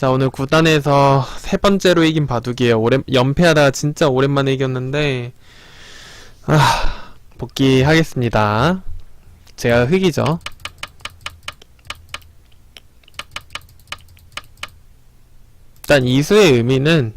자, 오늘 구단에서 세 번째로 이긴 바둑이에요. 오랜, 연패하다가 진짜 오랜만에 이겼는데, 아, 복귀하겠습니다. 제가 흑이죠. 일단 이수의 의미는,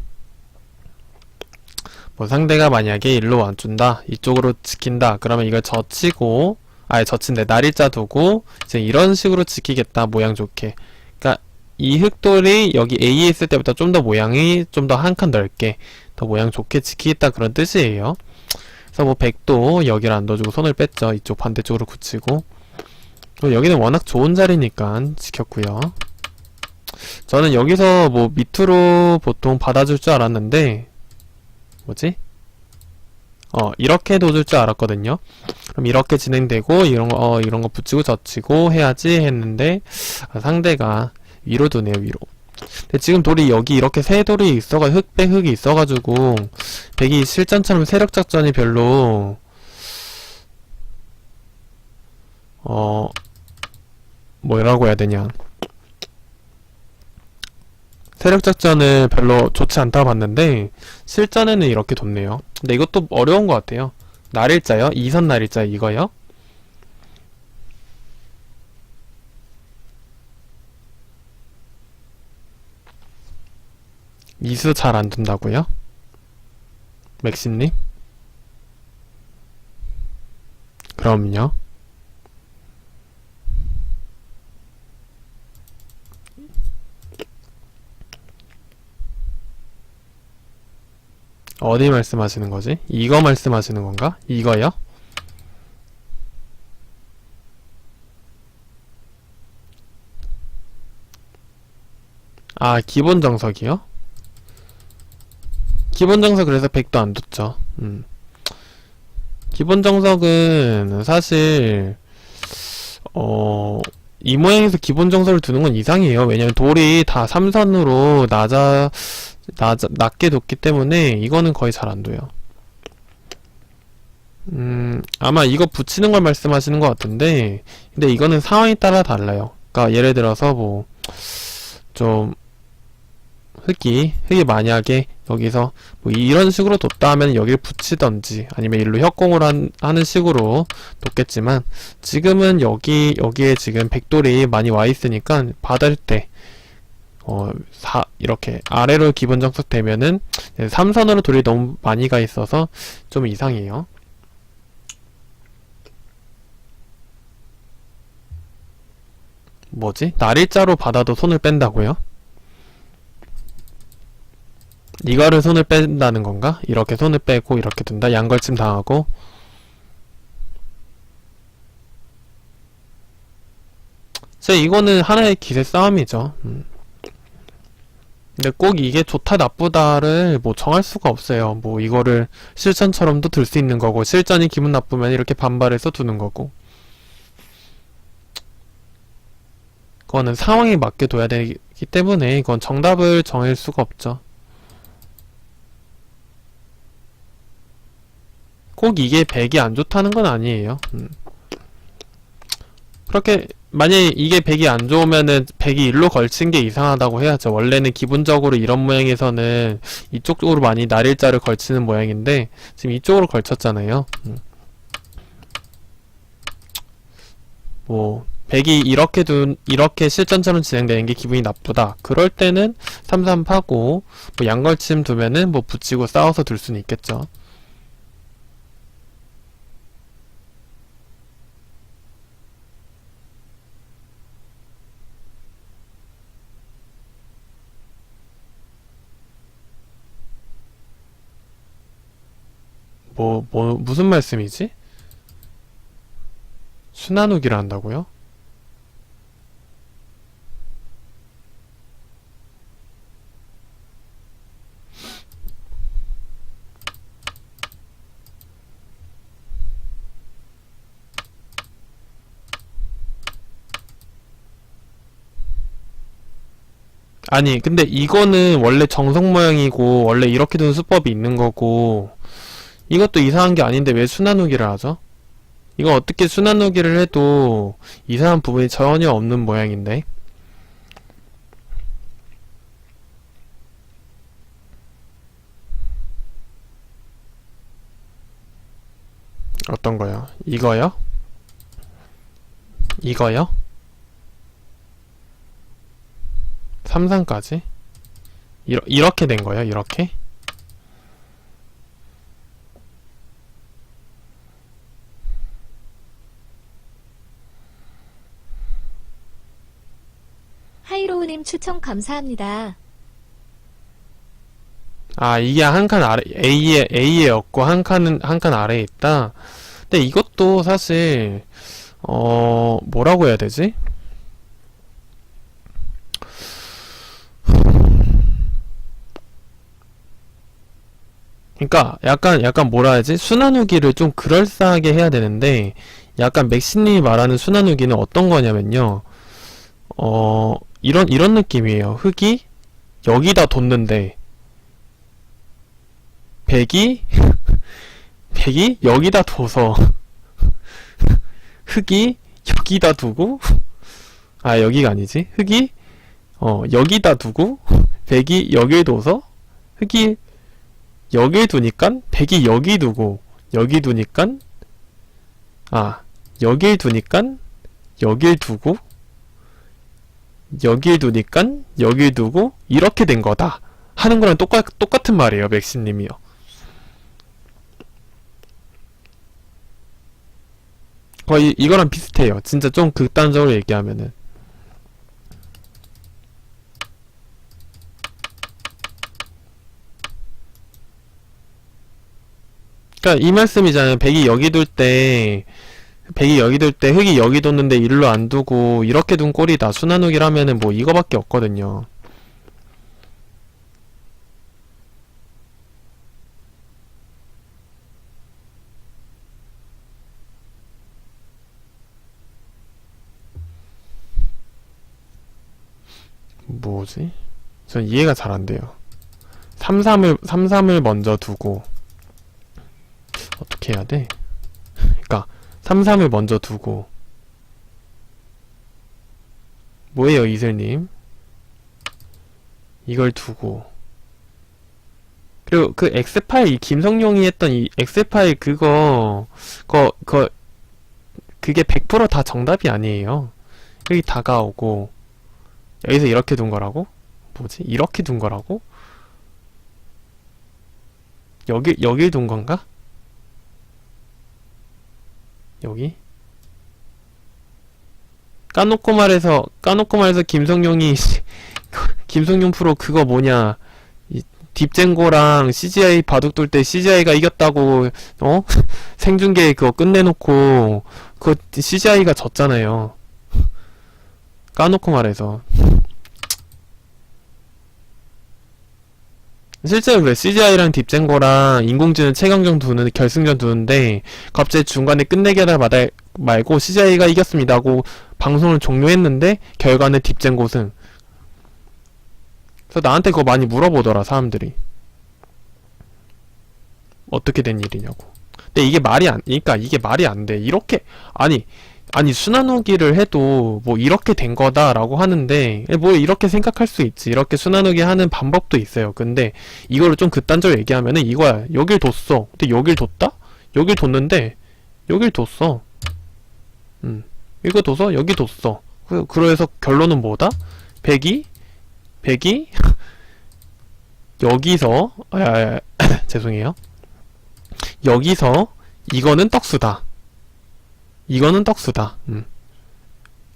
뭐 상대가 만약에 일로 와준다, 이쪽으로 지킨다, 그러면 이걸 젖히고, 아예 젖힌데 날일자 두고, 이제 이런 식으로 지키겠다, 모양 좋게. 그니까, 이 흑돌이 여기 A에 있을 때보다 좀더 모양이 좀 더 한 칸 넓게 더 모양 좋게 지키겠다 그런 뜻이에요. 그래서 뭐 백도 여기를 안 넣어주고 손을 뺐죠. 이쪽 반대쪽으로 굳히고 또 여기는 워낙 좋은 자리니까 지켰고요. 저는 여기서 뭐 밑으로 보통 받아줄 줄 알았는데 뭐지? 어 이렇게 둬줄 줄 알았거든요. 그럼 이렇게 진행되고 이런 거 어, 이런 거 붙이고 젖히고 해야지 했는데 아, 상대가 위로 두네요 위로 근데 지금 돌이 여기 이렇게 세 돌이 있어가 흑백 흑이 있어가지고 백이 실전처럼 세력 작전이 별로 어 뭐라고 해야 되냐 세력 작전을 별로 좋지 않다고 봤는데 실전에는 이렇게 뒀네요 근데 이것도 어려운 것 같아요 날일자요? 이선 날일자 이거요? 이수 잘 안 둔다고요? 맥심님? 그럼요. 어디 말씀하시는 거지? 이거 말씀하시는 건가? 이거요? 아, 기본 정석이요? 기본 정석 그래서 100도 안 뒀죠. 음. 기본 정석은 사실 어, 이 모양에서 기본 정석을 두는 건 이상해요. 왜냐면 돌이 다 삼선으로 낮아, 낮아 낮게 뒀기 때문에 이거는 거의 잘 안 둬요. 음, 아마 이거 붙이는 걸 말씀하시는 것 같은데, 근데 이거는 상황에 따라 달라요. 그러니까 예를 들어서 뭐, 좀, 흙이, 흙이 만약에 여기서 뭐 이런 식으로 뒀다 하면 여기를 붙이던지 아니면 일로 협공을 한, 하는 식으로 뒀겠지만 지금은 여기, 여기에 지금 백돌이 많이 와 있으니까 받을 때 어, 사, 이렇게 아래로 기본 정석 되면은 삼선으로 돌이 너무 많이 가 있어서 좀 이상해요. 뭐지? 날일자로 받아도 손을 뺀다고요? 이거를 손을 뺀다는 건가? 이렇게 손을 빼고 이렇게 둔다? 양걸침 당하고 제 이거는 하나의 기세 싸움이죠. 음. 근데 꼭 이게 좋다 나쁘다를 뭐 정할 수가 없어요. 뭐 이거를 실전처럼도 들 수 있는 거고 실전이 기분 나쁘면 이렇게 반발해서 두는 거고 그거는 상황에 맞게 둬야 되기 때문에 이건 정답을 정할 수가 없죠. 꼭 이게 100이 안 좋다는 건 아니에요. 음. 그렇게 만약에 이게 100이 안 좋으면은 100이 일로 걸친 게 이상하다고 해야죠. 원래는 기본적으로 이런 모양에서는 이쪽으로 많이 날일자를 걸치는 모양인데 지금 이쪽으로 걸쳤잖아요. 음. 뭐 100이 이렇게 둔 이렇게 실전처럼 진행되는 게 기분이 나쁘다. 그럴 때는 33 파고 뭐 양걸침 두면은 뭐 붙이고 싸워서 둘 수는 있겠죠. 뭐, 뭐, 무슨 말씀이지? 순환후기를 한다고요? 아니, 근데 이거는 원래 정석 모양이고, 원래 이렇게 둔 수법이 있는 거고, 이것도 이상한 게 아닌데 왜 순환후기를 하죠? 이거 어떻게 순환후기를 해도 이상한 부분이 전혀 없는 모양인데 어떤 거요? 이거요? 이거요? 삼상까지? 이러, 이렇게 된 거예요, 이렇게? 하이로우님 추천 감사합니다. 아, 이게 한 칸 아래, A에, A에 없고 한 칸은, 한 칸 아래에 있다? 근데 이것도 사실, 어, 뭐라고 해야 되지? 그러니까 약간 약간 뭐라 해야지 순환후기를 좀 그럴싸하게 해야 되는데 약간 맥시님이 말하는 순환후기는 어떤 거냐면요 어 이런 이런 느낌이에요. 흙이 여기다 뒀는데 백이 백이 여기다 둬서 흙이 여기다 두고 아 여기가 아니지. 흙이 어 여기다 두고 백이 여길 둬서 흙이 여길 두니깐 백이 여기 두고 여기 두니깐 아 여길 두니깐 여길 두고 여길 두니깐 여길 두고 이렇게 된 거다 하는 거랑 똑같, 똑같은 말이에요 맥시님이요. 거의 이거랑 비슷해요. 진짜 좀 극단적으로 얘기하면은. 그러니까 이 말씀이잖아요. 백이 여기 둘 때, 백이 여기 둘 때 흙이 여기 뒀는데 일로 안 두고 이렇게 둔 꼴이다. 순환욱이라면은 뭐 이거밖에 없거든요. 뭐지? 전 이해가 잘 안 돼요. 3, 3을, 3, 3을 먼저 두고, 어떻게 해야 돼? 그니까 3, 3을 먼저 두고 뭐예요 이슬님? 이걸 두고 그리고 그이 김성용이 했던 이 X파일 그거 거, 거 그게 100%다 정답이 아니에요 여기 다가오고 여기서 이렇게 둔 거라고? 뭐지? 이렇게 둔 거라고? 여기 여길 둔 건가? 여기? 까놓고 말해서 까놓고 말해서 김성용이 김성용 프로 그거 뭐냐. 이 딥젠고랑 CGI 바둑 둘때 CGI가 이겼다고 어? 생중계 그거 끝내놓고 그거 CGI가 졌잖아요. 까놓고 말해서 실제로 그래. CGI랑 딥젠거랑 인공지능 최강전 두는 결승전 두는데 갑자기 중간에 끝내기 하다 마다 말고 CGI가 이겼습니다 하고 방송을 종료했는데 결과는 딥젠고 승. 그래서 나한테 그거 많이 물어보더라 사람들이. 어떻게 된 일이냐고. 근데 이게 말이 안 그러니까 이게 말이 안 돼. 이렇게 아니 아니 순환후기를 해도 뭐 이렇게 된 거다라고 하는데 뭐 이렇게 생각할 수 있지. 이렇게 순환후기 하는 방법도 있어요. 근데 이거를 좀 극단적으로 얘기하면은 이거야. 여길 뒀어. 근데 여길 뒀다? 여길 뒀는데 여길 뒀어. 음. 이거 둬서 여기 뒀어. 그, 그래서 결론은 뭐다? 백이? 백이? 여기서 아, 아, 아, 죄송해요. 여기서 이거는 떡수다 이거는 떡수다. 음.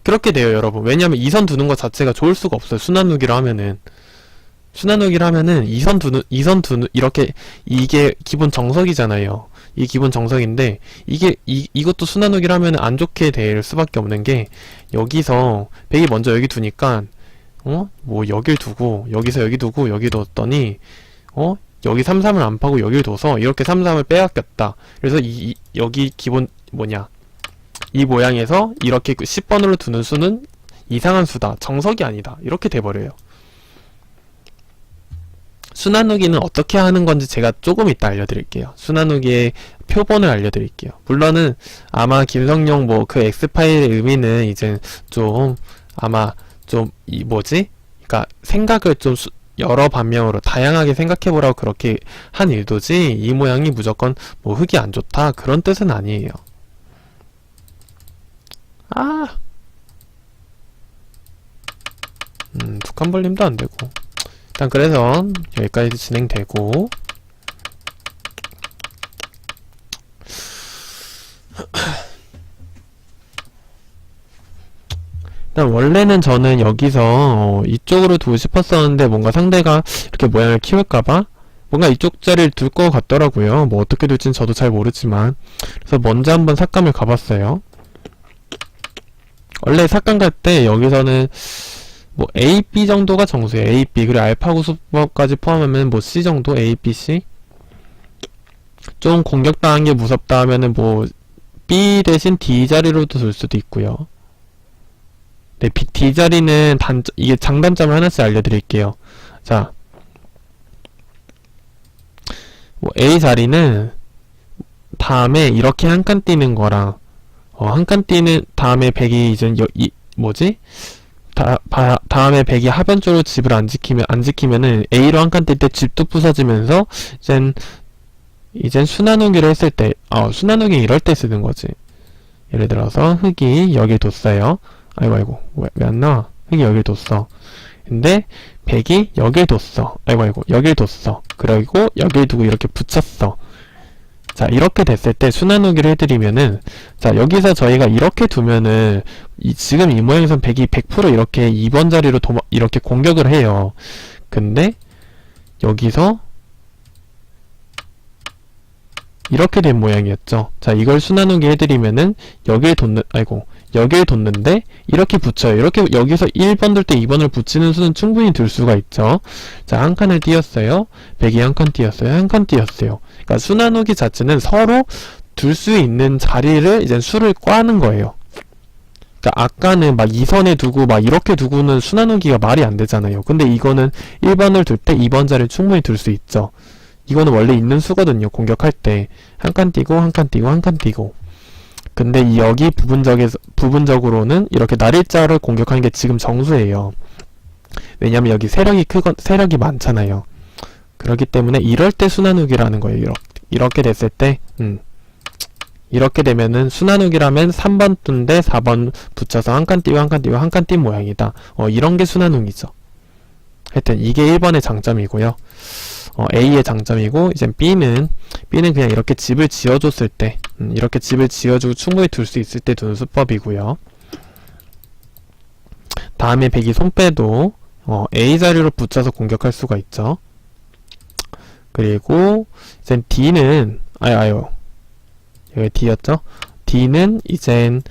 그렇게 돼요, 여러분. 왜냐면 이선 두는 것 자체가 좋을 수가 없어요. 순환누기로 하면은. 순환누기로 하면은 이선 두는, 이선 두는, 이렇게, 이게 기본 정석이잖아요. 이 기본 정석인데, 이게, 이, 이것도 순환누기로 하면은 안 좋게 될 수밖에 없는 게, 여기서, 백이 먼저 여기 두니까, 어? 뭐, 여길 두고, 여기서 여기 두고, 여기 뒀더니, 어? 여기 3, 3을 안 파고 여길 둬서, 이렇게 3, 3을 빼앗겼다. 그래서 이, 이 여기 기본, 뭐냐. 이 모양에서 이렇게 10번으로 두는 수는 이상한 수다. 정석이 아니다. 이렇게 돼버려요. 순환후기는 어떻게 하는 건지 제가 조금 이따 알려드릴게요. 순환후기의 표본을 알려드릴게요. 물론은 아마 김성용 뭐그 X파일의 의미는 이제 좀 아마 좀 이 뭐지? 그러니까 생각을 좀 수, 여러 반면으로 다양하게 생각해보라고 그렇게 한 일도지 이 모양이 무조건 뭐 흙이 안 좋다 그런 뜻은 아니에요. 아, 음, tuk한 벌림도 안 되고 일단 그래서 여기까지 진행되고 일단 원래는 저는 여기서 어, 이쪽으로 두고 싶었었는데 뭔가 상대가 이렇게 모양을 키울까봐 뭔가 이쪽 자리를 둘 것 같더라고요. 뭐 어떻게 될진 저도 잘 모르지만 그래서 먼저 한번 삭감을 가봤어요. 원래 삭감 갈때 여기서는 뭐 A, B 정도가 정수예요. A, B 그리고 알파고 수법까지 포함하면 뭐 C 정도, A, B, C 좀 공격당한 게 무섭다 하면은 뭐 B 대신 D 자리로도 둘 수도 있고요. 네, B, D 자리는 단 이게 장단점을 하나씩 알려드릴게요. 자, 뭐 A 자리는 다음에 이렇게 한칸 띄는 거랑 어, 한칸 띄는 다음에 백이 이제 여, 이 뭐지? 다, 바, 다음에 백이 하변 쪽으로 집을 안 지키면 안 지키면은 A로 한칸뜰때 집도 부서지면서 이젠 이젠 순환우기를 했을 때, 어, 순환우기 이럴 때 쓰는 거지. 예를 들어서 흙이 여기 뒀어요. 아이고 아이고 왜 안 나와? 흙이 여기 뒀어. 근데 백이 여길 뒀어. 아이고 아이고 여길 뒀어. 그리고 여길 두고 이렇게 붙였어. 자 이렇게 됐을 때 순환우기를 해드리면은 자 여기서 저희가 이렇게 두면은 이, 지금 이 모양에선 백이 100% 이렇게 2번 자리로 도마, 이렇게 공격을 해요. 근데 여기서 이렇게 된 모양이었죠. 자, 이걸 순환우기 해드리면은 여기에 뒀는, 아이고, 여기에 뒀는데 이렇게 붙여요. 이렇게 여기서 1번 둘 때 2번을 붙이는 수는 충분히 들 수가 있죠. 자, 한 칸을 띄었어요. 백이 한 칸 띄었어요. 한 칸 띄었어요. 그러니까 순환우기 자체는 서로 둘 수 있는 자리를 이제 수를 꽈는 거예요. 그러니까 아까는 막 2선에 두고 막 이렇게 두고는 순환우기가 말이 안 되잖아요. 근데 이거는 1번을 둘 때 2번 자리를 충분히 둘 수 있죠. 이거는 원래 있는 수거든요. 공격할 때. 한 칸 띄고, 한 칸 띄고, 한 칸 띄고. 근데 이 여기 부분적에서, 부분적으로는 이렇게 날일자를 공격하는 게 지금 정수예요. 왜냐면 여기 세력이 크건, 세력이 많잖아요. 그렇기 때문에 이럴 때 순환우기라는 거예요. 이렇게, 이렇게 됐을 때, 음. 이렇게 되면은 순환우기라면 3번 뜬데 4번 붙여서 한 칸 띄고 한 칸 띄고 한 칸 띈 모양이다. 어, 이런 게 순환우기죠. 하여튼 이게 1번의 장점이고요. 어, A의 장점이고 이제 B는 B는 그냥 이렇게 집을 지어줬을 때 음, 이렇게 집을 지어주고 충분히 둘 수 있을 때 두는 수법이고요. 다음에 백이 손 빼도 어, A 자리로 붙여서 공격할 수가 있죠. 그리고 이제 D는 아유 아유 여기 D였죠? D는 이젠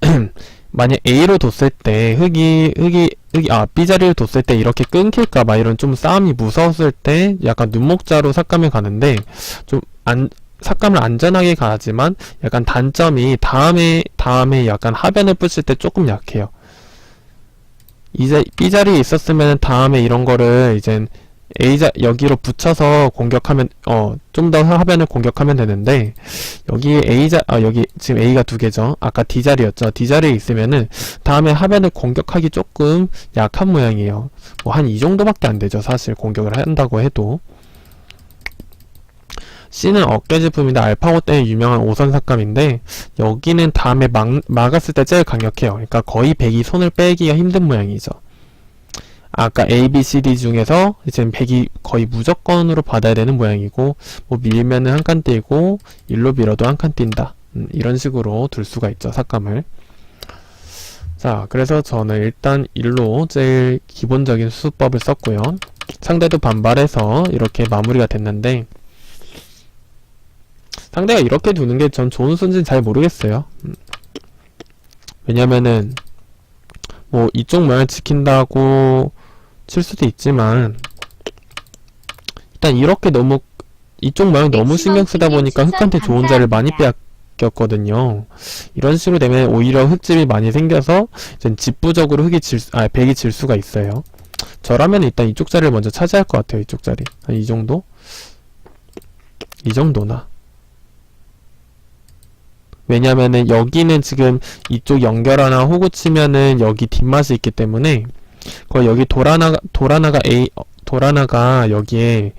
만약 A로 뒀을 때 흙이 흙이 흙이 아 B 자리를 뒀을 때 이렇게 끊길까 봐 이런 좀 싸움이 무서웠을 때 약간 눈목자로 삭감을 가는데 좀 안 삭감을 안전하게 가지만 약간 단점이 다음에 다음에 약간 하변을 붙일 때 조금 약해요. 이제 B 자리에 있었으면 다음에 이런 거를 이젠 A 자 여기로 붙여서 공격하면 어 좀 더 하변을 공격하면 되는데 여기 A 자 아 여기 지금 A가 두 개죠. 아까 D 자리였죠. D 자리에 있으면은 다음에 하변을 공격하기 조금 약한 모양이에요. 뭐 한 이 정도밖에 안 되죠. 사실 공격을 한다고 해도 C는 어깨 제품이다. 알파고 때문에 유명한 오선 삭감인데 여기는 다음에 막, 막았을 때 제일 강력해요. 그러니까 거의 100이 손을 빼기가 힘든 모양이죠. 아까 A, B, C, D 중에서 이제 100이 거의 무조건으로 받아야 되는 모양이고 뭐 밀면은 한 칸 띄고 일로 밀어도 한 칸 띈다. 음, 이런 식으로 둘 수가 있죠. 삭감을. 자, 그래서 저는 일단 일로 제일 기본적인 수법을 썼고요. 상대도 반발해서 이렇게 마무리가 됐는데 상대가 이렇게 두는 게 전 좋은 수인지는 잘 모르겠어요. 음. 왜냐면은 뭐 이쪽 모양 지킨다고 칠 수도 있지만 일단 이렇게 너무 이쪽 모양 너무 신경 쓰다 보니까 흙한테 좋은 자를 많이 빼앗겼거든요. 이런 식으로 되면 오히려 흙집이 많이 생겨서 이제 집부적으로 흙이 질, 수- 아, 백이 질 수가 있어요. 저라면 일단 이쪽 자리를 먼저 차지할 것 같아요. 이쪽 자리. 한 이 정도? 이 정도나. 왜냐면은 여기는 지금 이쪽 연결 하나 호구 치면은 여기 뒷맛이 있기 때문에 거의 여기 돌 하나가 A 어, 돌 하나가 여기에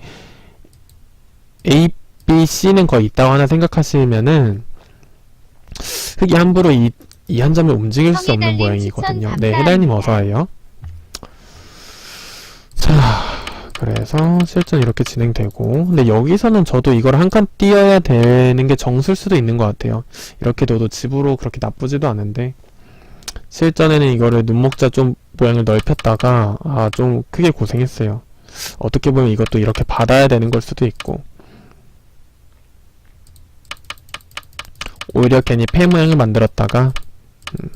A, B, C는 거의 있다고 하나 생각하시면은 흙이 함부로 이, 이 한 점을 움직일 수 없는 모양이거든요. 네. 해달님 어서와요. 자, 그래서 실전 이렇게 진행되고 근데 여기서는 저도 이걸 한 칸 띄어야 되는 게 정수일 수도 있는 것 같아요. 이렇게 둬도 집으로 그렇게 나쁘지도 않은데 실전에는 이거를 눈목자 좀 모양을 넓혔다가 아 좀 크게 고생했어요. 어떻게 보면 이것도 이렇게 받아야 되는 걸 수도 있고 오히려 괜히 폐 모양을 만들었다가 음,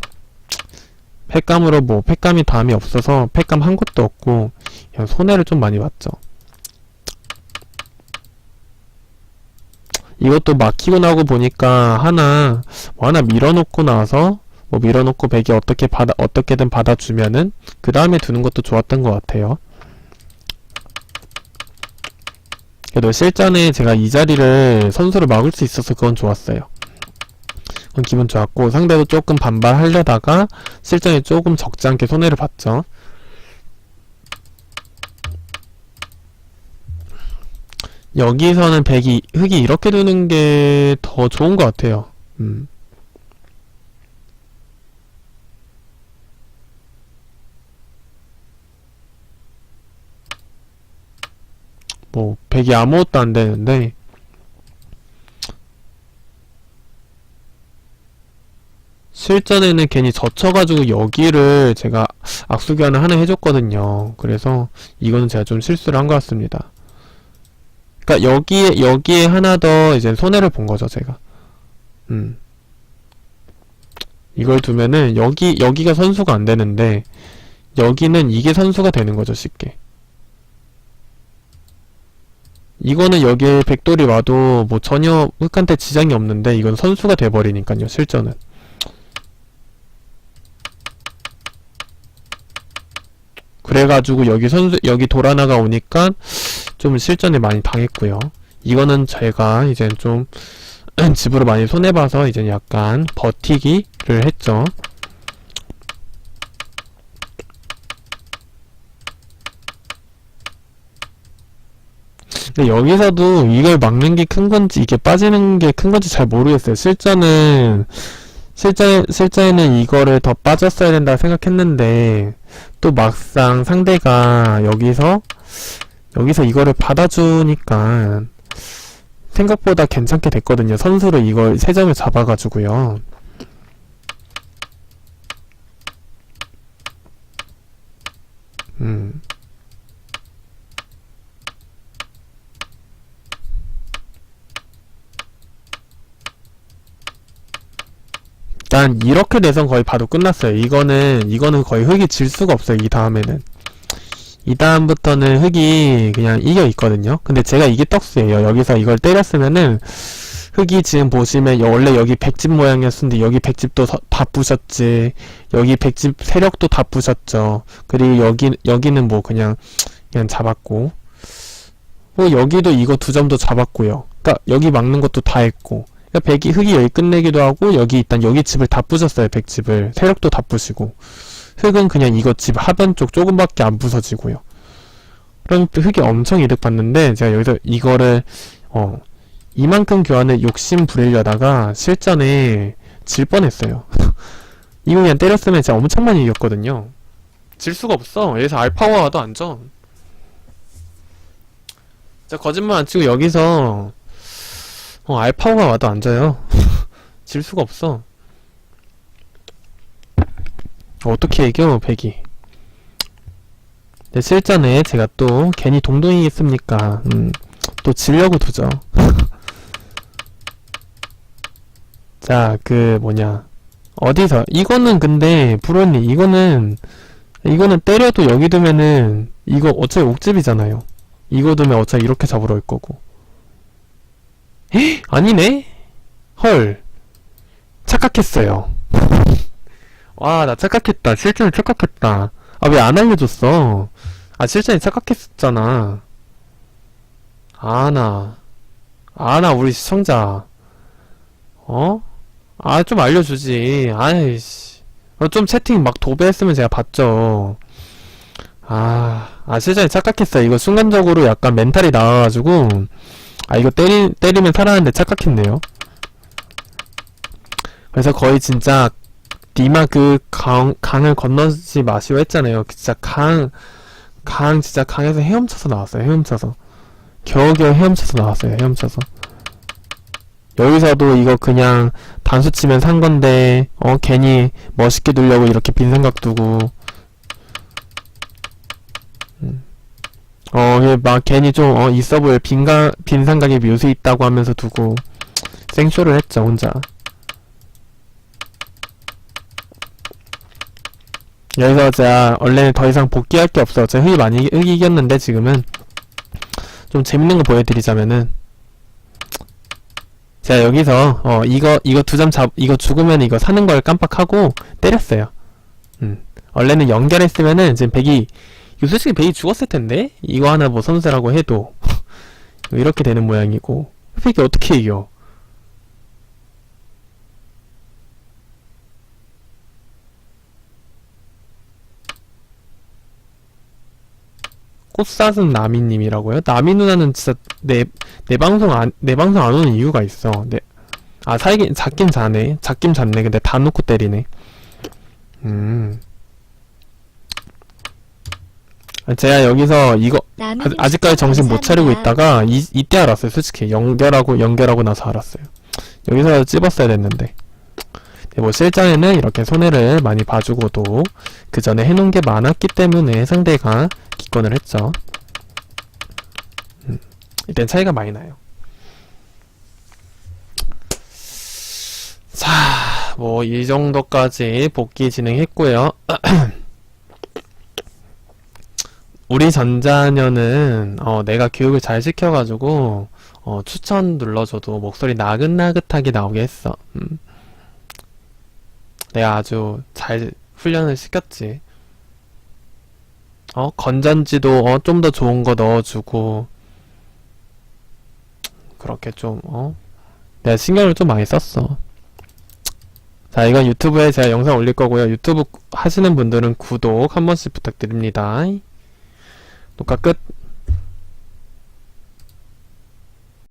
폐감으로 뭐 폐감이 다음이 없어서 폐감 한 것도 없고 그냥 손해를 좀 많이 봤죠. 이것도 막히고 나고 보니까 하나 뭐 하나 밀어놓고 나서 뭐 밀어놓고 백이 어떻게 받아 어떻게든 받아주면은 그 다음에 두는 것도 좋았던 것 같아요. 그래도 실전에 제가 이 자리를 선수를 막을 수 있어서 그건 좋았어요. 그건 기분 좋았고 상대도 조금 반발하려다가 실전에 조금 적지 않게 손해를 봤죠. 여기서는 백이 흙이 이렇게 두는 게 더 좋은 것 같아요. 음. 뭐 백이 아무것도 안 되는데 실전에는 괜히 젖혀가지고 여기를 제가 악수교환을 하나 해줬거든요. 그래서 이거는 제가 좀 실수를 한 것 같습니다. 그러니까 여기에 여기에 하나 더 이제 손해를 본 거죠, 제가. 음. 이걸 두면은 여기 여기가 선수가 안 되는데 여기는 이게 선수가 되는 거죠, 쉽게. 이거는 여기에 백돌이 와도 뭐 전혀 흑한테 지장이 없는데 이건 선수가 돼버리니까요, 실전은. 그래가지고 여기 선수 여기 도라나가 오니까 좀 실전에 많이 당했고요. 이거는 제가 이제 좀 집으로 많이 손해봐서 이제 약간 버티기를 했죠. 근데 여기서도 이걸 막는 게 큰 건지 이게 빠지는 게 큰 건지 잘 모르겠어요. 실전은 실전 실전에는 이거를 더 빠졌어야 된다 생각했는데 또 막상 상대가 여기서 여기서 이거를 받아주니까 생각보다 괜찮게 됐거든요. 선수로 이걸 세 점을 잡아가지고요. 음. 일단 이렇게 돼선 거의 봐도 끝났어요. 이거는 이거는 거의 흙이 질 수가 없어요. 이 다음에는 이 다음부터는 흙이 그냥 이겨 있거든요. 근데 제가 이게 떡수예요. 여기서 이걸 때렸으면은 흙이 지금 보시면 여- 원래 여기 백집 모양이었는데 여기 백집도 서- 다 부셨지. 여기 백집 세력도 다 부셨죠. 그리고 여기 여기는 뭐 그냥 그냥 잡았고. 뭐 여기도 이거 두 점도 잡았고요. 그러니까 여기 막는 것도 다 했고. 그러니까 백이 흙이 여기 끝내기도 하고 여기 일단 여기 집을 다 부셨어요. 백집을 세력도 다 부시고. 흙은 그냥 이거 집 하변 쪽 조금밖에 안 부서지고요. 그럼 또 흙이 엄청 이득 봤는데 제가 여기서 이거를 어 이만큼 교환을 욕심 부리려다가 실전에 질 뻔했어요. 이거 그냥 때렸으면 진짜 엄청 많이 이겼거든요. 질 수가 없어. 여기서 알파와 와도 안 져. 진짜 거짓말 안 치고 여기서 어 알파오가 와도 안 져요. 질 수가 없어. 어떻게 이겨 백이? 네, 실전에 제가 또 괜히 동동이겠습니까? 음, 또 지려고 두죠. 자 그 뭐냐. 어디서 이거는 근데 브로님 이거는 이거는 때려도 여기 두면은 이거 어차피 옥집이잖아요. 이거 두면 어차피 이렇게 잡으러 올 거고 헉, 아니네 헐 착각했어요 와, 나 착각했다. 실전에 착각했다. 아, 왜 안 알려줬어? 아, 실전에 착각했었잖아. 아 나. 아 나, 우리 시청자. 어? 아, 좀 알려주지. 아이씨. 어, 좀 채팅 막 도배했으면 제가 봤죠. 아, 아, 실전에 착각했어요. 이거 순간적으로 약간 멘탈이 나와가지고, 아, 이거 때리, 때리면 살아나는데 착각했네요. 그래서 거의 진짜, 니마 그 강, 강을 건너지 마시오 했잖아요. 진짜 강, 강, 진짜 강에서 헤엄쳐서 나왔어요. 헤엄쳐서. 겨우겨우 헤엄쳐서 나왔어요. 헤엄쳐서. 여기서도 이거 그냥 단수 치면 산 건데, 어, 괜히 멋있게 두려고 이렇게 빈 생각 두고, 어, 막 괜히 좀, 어, 있어 보일 빈가, 빈 생각에 묘수 있다고 하면서 두고, 생쇼를 했죠, 혼자. 여기서 제가, 원래는 더 이상 복귀할 게 없어요. 제가 흑이 많이, 흑이 이겼는데, 지금은. 좀 재밌는 거 보여드리자면은, 제가 여기서, 어, 이거, 이거 두 점 잡, 이거 죽으면 이거 사는 걸 깜빡하고, 때렸어요. 음. 원래는 연결했으면은, 지금 백이, 솔직히 베이 죽었을 텐데? 이거 하나 뭐 선수라고 해도. 이렇게 되는 모양이고. 흑백이 어떻게 이겨? 꽃사슴 나미님이라고요? 나미 누나는 진짜 내, 내 방송 안, 내 방송 안 오는 이유가 있어. 내, 아, 살긴, 작긴 자네. 작긴 잤네. 근데 다 놓고 때리네. 음. 제가 여기서 이거, 아, 직까지 정신 못 차리고. 있다가 이, 이때 알았어요. 솔직히 연결하고 연결하고 나서 알았어요. 여기서 찝었어야 됐는데. 네, 뭐 실전에는 이렇게 손해를 많이 봐주고도 그 전에 해놓은 게 많았기 때문에 상대가 기권을 했죠. 음, 이땐 차이가 많이 나요. 자, 뭐 이 정도까지 복귀 진행했고요. 우리 전자녀는 어, 내가 교육을 잘 시켜가지고 어, 추천 눌러줘도 목소리 나긋나긋하게 나오게 했어. 음. 내가 아주 잘 훈련을 시켰지. 어, 건전지도 어, 좀 더 좋은 거 넣어주고 그렇게 좀 어, 내가 신경을 좀 많이 썼어. 자, 이건 유튜브에 제가 영상 올릴 거고요. 유튜브 하시는 분들은 구독 한 번씩 부탁드립니다. 녹화 끝.